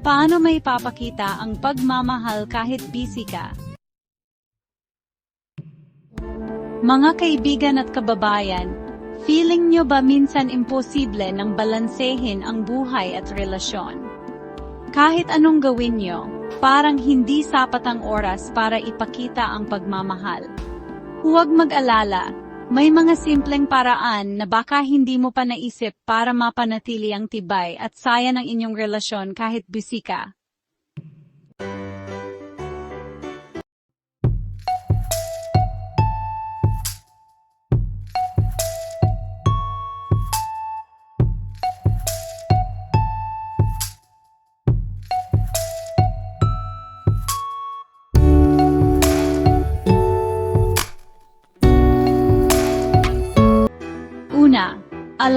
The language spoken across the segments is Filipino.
Paano may papakita ang pagmamahal kahit busy ka? Mga kaibigan at kababayan, feeling nyo ba minsan imposible nang balansehin ang buhay at relasyon? Kahit anong gawin nyo, parang hindi sapat ang oras para ipakita ang pagmamahal. Huwag mag-alala, may mga simpleng paraan na baka hindi mo pa naisip para mapanatili ang tibay at saya ng inyong relasyon kahit busy ka.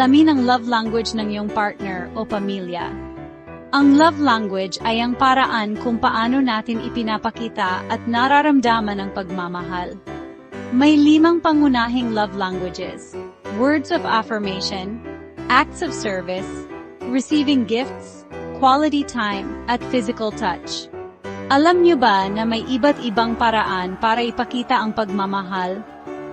Alamin ang love language ng iyong partner o pamilya. Ang love language ay ang paraan kung paano natin ipinapakita at nararamdaman ang pagmamahal. May limang pangunahing love languages. Words of affirmation, acts of service, receiving gifts, quality time, at physical touch. Alam niyo ba na may iba't ibang paraan para ipakita ang pagmamahal?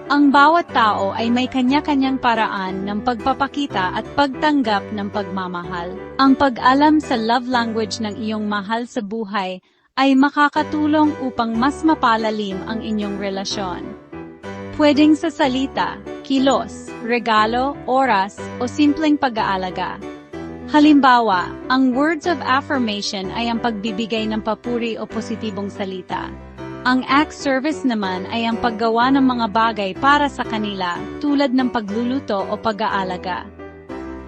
Ang bawat tao ay may kanya-kanyang paraan ng pagpapakita at pagtanggap ng pagmamahal. Ang pag-alam sa love language ng iyong mahal sa buhay ay makakatulong upang mas mapalalim ang inyong relasyon. Pwedeng sa salita, kilos, regalo, oras, o simpleng pag-aalaga. Halimbawa, ang words of affirmation ay ang pagbibigay ng papuri o positibong salita. Ang act service naman ay ang paggawa ng mga bagay para sa kanila tulad ng pagluluto o pag-aalaga.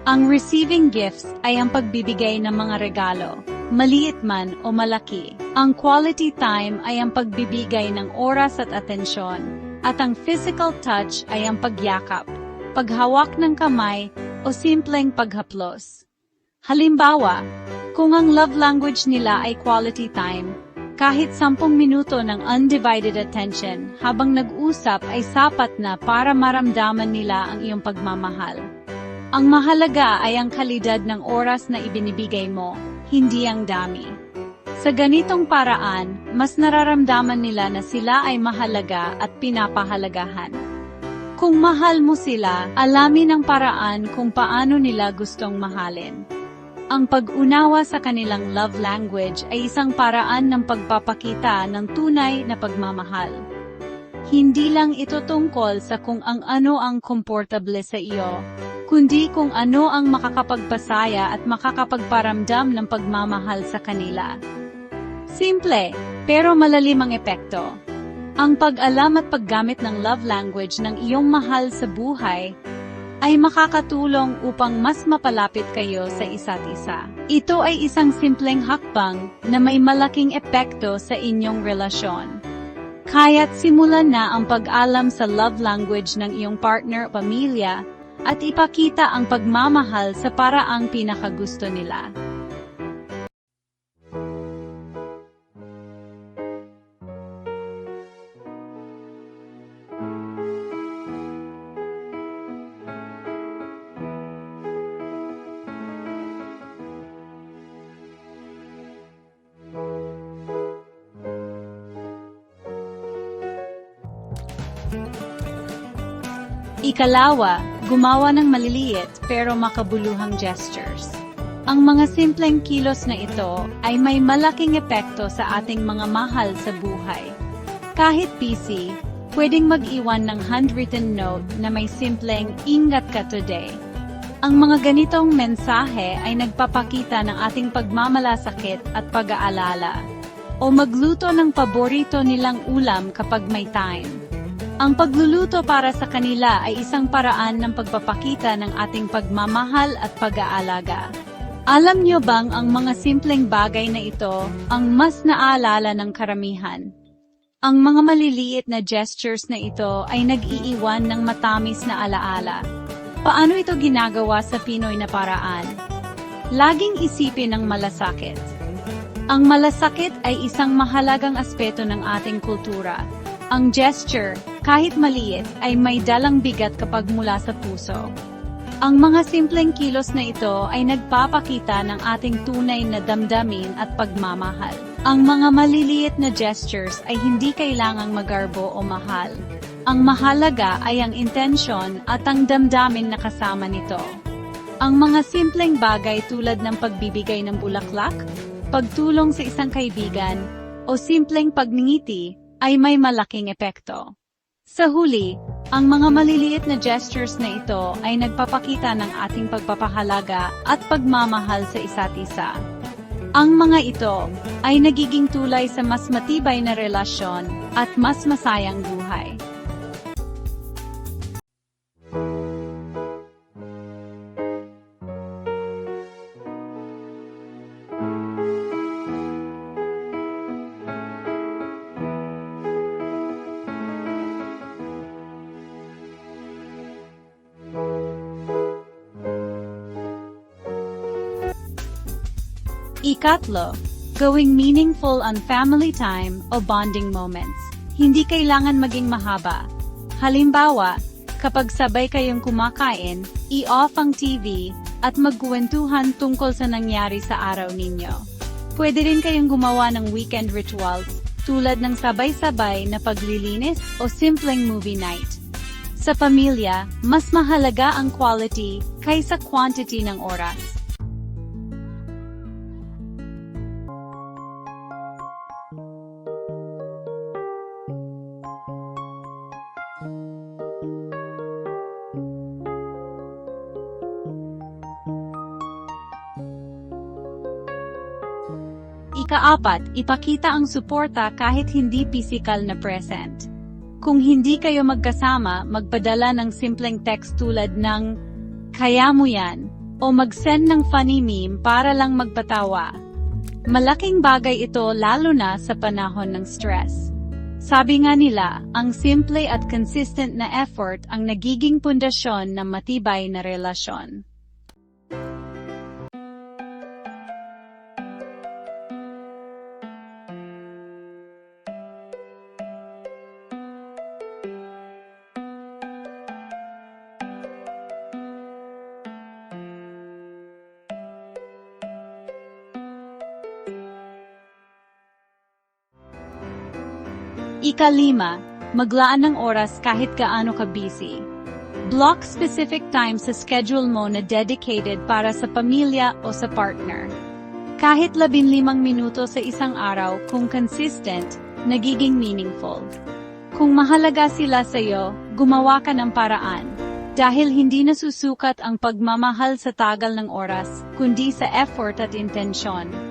Ang receiving gifts ay ang pagbibigay ng mga regalo, maliit man o malaki. Ang quality time ay ang pagbibigay ng oras at atensyon. At ang physical touch ay ang pagyakap, paghawak ng kamay o simpleng paghaplos. Halimbawa, kung ang love language nila ay quality time, kahit sampung minuto ng undivided attention habang nag-usap ay sapat na para maramdaman nila ang iyong pagmamahal. Ang mahalaga ay ang kalidad ng oras na ibinibigay mo, hindi ang dami. Sa ganitong paraan, mas nararamdaman nila na sila ay mahalaga at pinapahalagahan. Kung mahal mo sila, alamin ang paraan kung paano nila gustong mahalin. Ang pag-unawa sa kanilang love language ay isang paraan ng pagpapakita ng tunay na pagmamahal. Hindi lang ito tungkol sa kung ang ano ang komportable sa iyo, kundi kung ano ang makakapagpasaya at makakapagparamdam ng pagmamahal sa kanila. Simple, pero malalim ang epekto. Ang pag-alam at paggamit ng love language ng iyong mahal sa buhay ay makakatulong upang mas mapalapit kayo sa isa't isa. Ito ay isang simpleng hakbang na may malaking epekto sa inyong relasyon. Kaya't simulan na ang pag-alam sa love language ng iyong partner o pamilya at ipakita ang pagmamahal sa paraang pinakagusto nila. Ikalawa, gumawa ng maliliit pero makabuluhang gestures. Ang mga simpleng kilos na ito ay may malaking epekto sa ating mga mahal sa buhay. Kahit busy, pwedeng mag-iwan ng handwritten note na may simpleng ingat ka today. Ang mga ganitong mensahe ay nagpapakita ng ating pagmamalasakit at pag-aalala. O magluto ng paborito nilang ulam kapag may time. Ang pagluluto para sa kanila ay isang paraan ng pagpapakita ng ating pagmamahal at pag-aalaga. Alam niyo bang ang mga simpleng bagay na ito ang mas naaalala ng karamihan? Ang mga maliliit na gestures na ito ay nag-iiwan ng matamis na alaala. Paano ito ginagawa sa Pinoy na paraan? Laging isipin ang malasakit. Ang malasakit ay isang mahalagang aspeto ng ating kultura. Ang gesture, kahit maliit, ay may dalang bigat kapag mula sa puso. Ang mga simpleng kilos na ito ay nagpapakita ng ating tunay na damdamin at pagmamahal. Ang mga maliliit na gestures ay hindi kailangang magarbo o mahal. Ang mahalaga ay ang intensyon at ang damdamin na kasama nito. Ang mga simpleng bagay tulad ng pagbibigay ng bulaklak, pagtulong sa isang kaibigan, o simpleng pagngiti ay may malaking epekto. Sa huli, ang mga maliliit na gestures na ito ay nagpapakita ng ating pagpapahalaga at pagmamahal sa isa't isa. Ang mga ito ay nagiging tulay sa mas matibay na relasyon at mas masayang buhay. Ikatlo, gawing meaningful on family time o bonding moments. Hindi kailangan maging mahaba. Halimbawa, kapag sabay kayong kumakain, i-off ang TV at magkwentuhan tungkol sa nangyari sa araw ninyo. Pwede rin kayong gumawa ng weekend rituals tulad ng sabay-sabay na paglilinis o simpleng movie night. Sa pamilya, mas mahalaga ang quality kaysa quantity ng oras. Ikaapat, ipakita ang suporta kahit hindi physical na present. Kung hindi kayo magkasama, magpadala ng simpleng text tulad ng, kaya mo yan, o mag-send ng funny meme para lang magpatawa. Malaking bagay ito lalo na sa panahon ng stress. Sabi nga nila, ang simple at consistent na effort ang nagiging pundasyon ng matibay na relasyon. Ikalima, maglaan ng oras kahit gaano ka busy. Block specific time sa schedule mo na dedicated para sa pamilya o sa partner. Kahit labinlimang minuto sa isang araw kung consistent, nagiging meaningful. Kung mahalaga sila sa'yo, gumawa ka ng paraan. Dahil hindi nasusukat ang pagmamahal sa tagal ng oras, kundi sa effort at intensyon.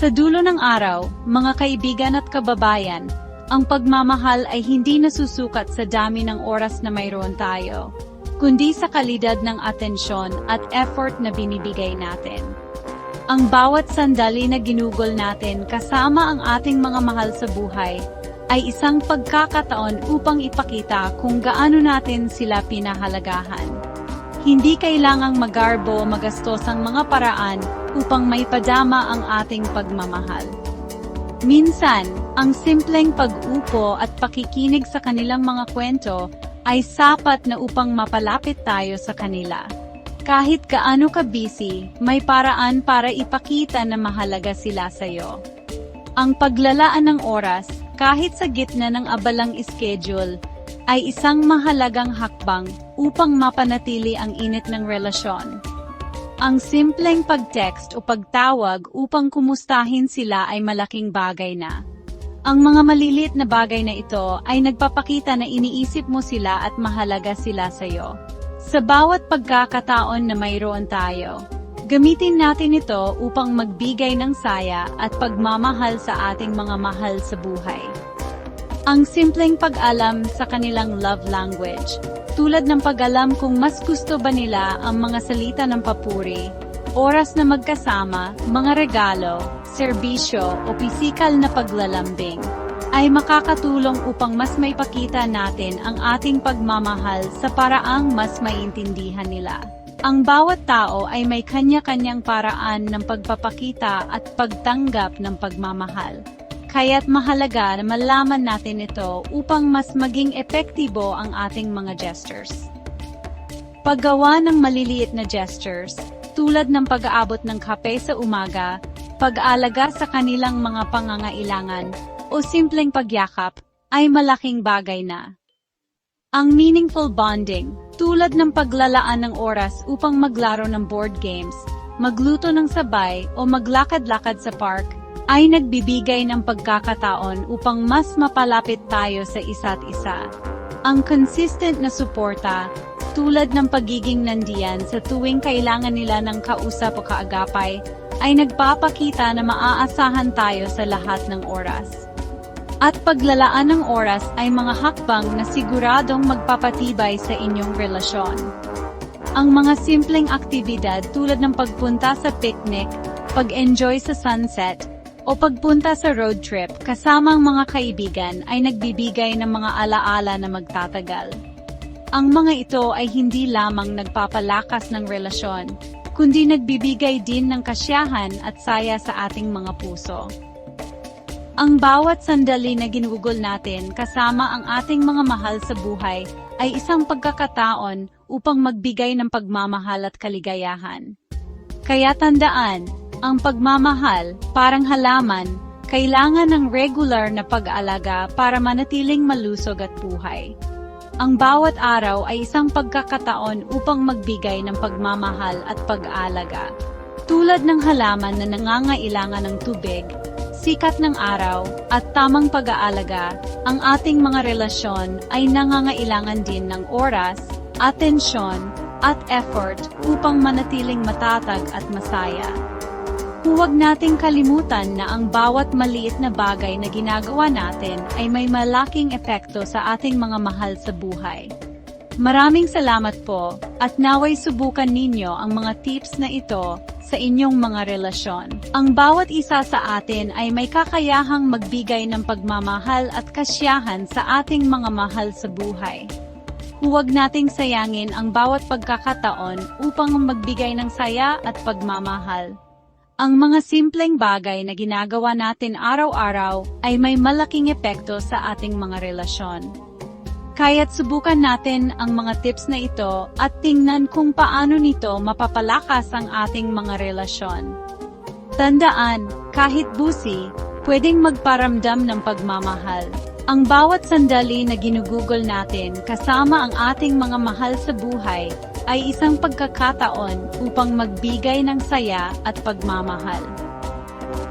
Sa dulo ng araw, mga kaibigan at kababayan, ang pagmamahal ay hindi nasusukat sa dami ng oras na mayroon tayo, kundi sa kalidad ng atensyon at effort na binibigay natin. Ang bawat sandali na ginugol natin kasama ang ating mga mahal sa buhay ay isang pagkakataon upang ipakita kung gaano natin sila pinahalagahan. Hindi kailangang magarbo o magastos ang mga paraan upang maipadama ang ating pagmamahal. Minsan, ang simpleng pag-upo at pakikinig sa kanilang mga kwento ay sapat na upang mapalapit tayo sa kanila. Kahit gaano ka busy, may paraan para ipakita na mahalaga sila sa'yo. Ang paglalaan ng oras, kahit sa gitna ng abalang schedule, ay isang mahalagang hakbang upang mapanatili ang init ng relasyon. Ang simpleng pag-text o pagtawag upang kumustahin sila ay malaking bagay na. Ang mga maliliit na bagay na ito ay nagpapakita na iniisip mo sila at mahalaga sila sa'yo. Sa bawat pagkakataon na mayroon tayo, gamitin natin ito upang magbigay ng saya at pagmamahal sa ating mga mahal sa buhay. Ang simpleng pag-alam sa kanilang love language, tulad ng pag-alam kung mas gusto ba nila ang mga salita ng papuri, oras na magkasama, mga regalo, serbisyo o pisikal na paglalambing, ay makakatulong upang mas maipakita natin ang ating pagmamahal sa paraang mas maintindihan nila. Ang bawat tao ay may kanya-kanyang paraan ng pagpapakita at pagtanggap ng pagmamahal. Kaya't mahalaga na malaman natin ito upang mas maging epektibo ang ating mga gestures. Paggawa ng maliliit na gestures, tulad ng pag-aabot ng kape sa umaga, pag-aalaga sa kanilang mga pangangailangan, o simpleng pagyakap, ay malaking bagay na. Ang meaningful bonding, tulad ng paglalaan ng oras upang maglaro ng board games, magluto ng sabay o maglakad-lakad sa park, ay nagbibigay ng pagkakataon upang mas mapalapit tayo sa isa't isa. Ang consistent na suporta, tulad ng pagiging nandiyan sa tuwing kailangan nila ng kausap o kaagapay, ay nagpapakita na maaasahan tayo sa lahat ng oras. At paglalaan ng oras ay mga hakbang na siguradong magpapatibay sa inyong relasyon. Ang mga simpleng aktibidad tulad ng pagpunta sa picnic, pag-enjoy sa sunset, o pagpunta sa road trip kasama ang mga kaibigan ay nagbibigay ng mga alaala na magtatagal. Ang mga ito ay hindi lamang nagpapalakas ng relasyon, kundi nagbibigay din ng kasiyahan at saya sa ating mga puso. Ang bawat sandali na ginugol natin kasama ang ating mga mahal sa buhay ay isang pagkakataon upang magbigay ng pagmamahal at kaligayahan. Kaya tandaan, ang pagmamahal, parang halaman, kailangan ng regular na pag-aalaga para manatiling malusog at buhay. Ang bawat araw ay isang pagkakataon upang magbigay ng pagmamahal at pag-aalaga. Tulad ng halaman na nangangailangan ng tubig, sikat ng araw, at tamang pag-aalaga, ang ating mga relasyon ay nangangailangan din ng oras, atensyon, at effort upang manatiling matatag at masaya. Huwag nating kalimutan na ang bawat maliit na bagay na ginagawa natin ay may malaking epekto sa ating mga mahal sa buhay. Maraming salamat po at naway subukan ninyo ang mga tips na ito sa inyong mga relasyon. Ang bawat isa sa atin ay may kakayahang magbigay ng pagmamahal at kasiyahan sa ating mga mahal sa buhay. Huwag nating sayangin ang bawat pagkakataon upang magbigay ng saya at pagmamahal. Ang mga simpleng bagay na ginagawa natin araw-araw ay may malaking epekto sa ating mga relasyon. Kaya't subukan natin ang mga tips na ito at tingnan kung paano nito mapapalakas ang ating mga relasyon. Tandaan, kahit busi, pwedeng magparamdam ng pagmamahal. Ang bawat sandali na ginugugol natin kasama ang ating mga mahal sa buhay ay isang pagkakataon upang magbigay ng saya at pagmamahal.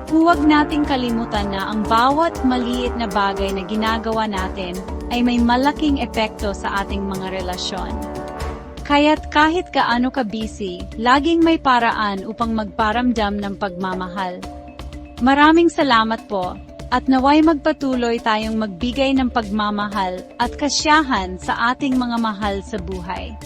Huwag nating kalimutan na ang bawat maliit na bagay na ginagawa natin ay may malaking epekto sa ating mga relasyon. Kaya't kahit kaano ka busy, laging may paraan upang magparamdam ng pagmamahal. Maraming salamat po, at naway magpatuloy tayong magbigay ng pagmamahal at kasyahan sa ating mga mahal sa buhay.